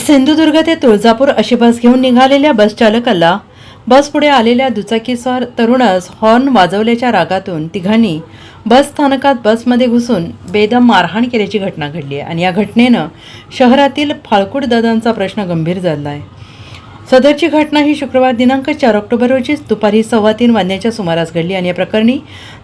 सिंधुदुर्ग ते तुळजापूर अशी बस घेऊन निघालेल्या बस चालकाला बस पुढे आलेल्या दुचाकीस्वार तरुणास हॉर्न वाजवल्याच्या रागातून तिघांनी बस स्थानकात बसमध्ये घुसून बेदम मारहाण केल्याची घटना घडली आहे. आणि या घटनेनं शहरातील फाळकूट दादांचा प्रश्न गंभीर झाला आहे. सदरची घटना ही शुक्रवार दिनांक चार ऑक्टोबर रोजी दुपारी सव्वा तीन वाजण्याच्या सुमारास घडली आणि या प्रकरणी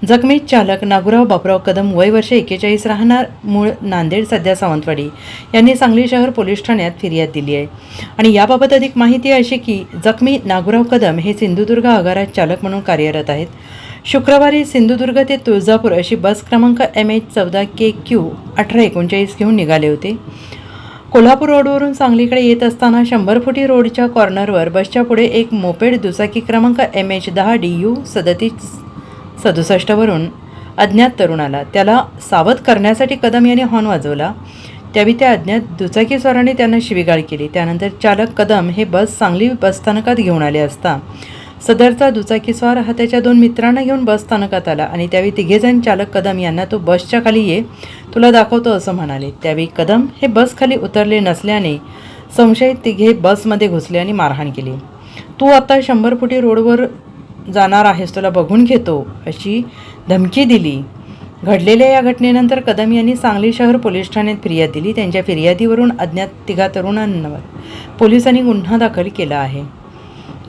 जखमी चालक नागुराव बापराव कदम वय वर्ष एकेचाळीस राहणार मूळ नांदेड सध्या सावंतवाडी यांनी सांगली शहर पोलीस ठाण्यात फिर्याद दिली आहे. आणि याबाबत अधिक माहिती अशी की जखमी नागुराव कदम हे सिंधुदुर्ग आगारात चालक म्हणून कार्यरत आहेत. शुक्रवारी सिंधुदुर्ग ते तुळजापूर अशी बस क्रमांक एम एच चौदा के क्यू अठरा एकोणचाळीस घेऊन निघाले होते. कोल्हापूर रोडवरून सांगलीकडे येत असताना शंभर फुटी रोडच्या कॉर्नरवर बसच्या पुढे एक मोपेड दुचाकी क्रमांक एम एच दहा डी यू सदतीस सदुसष्टवरून अज्ञात तरुण आला. त्याला सावध करण्यासाठी कदम यांनी हॉर्न वाजवला. त्यावेळी त्या अज्ञात दुचाकीस्वाराने त्यांना शिवीगाळ केली. त्यानंतर चालक कदम हे बस सांगली बसस्थानकात घेऊन आले असता सदरचा दुचाकीस्वार हा त्याच्या दोन मित्रांना घेऊन बस स्थानकात आला आणि त्यावेळी तिघेजण चालक कदम यांना तो बसच्या खाली ये तुला दाखवतो असं म्हणाले. त्यावेळी कदम हे बसखाली उतरले नसल्याने संशयित तिघे बसमध्ये घुसले आणि मारहाण केली. तू आता शंभर फुटी रोडवर जाणार आहेस तुला बघून घेतो अशी धमकी दिली. घडलेल्या या घटनेनंतर कदम यांनी सांगली शहर पोलीस ठाण्यात फिर्याद दिली. त्यांच्या फिर्यादीवरून अज्ञात तिघा तरुणांवर पोलिसांनी गुन्हा दाखल केला आहे.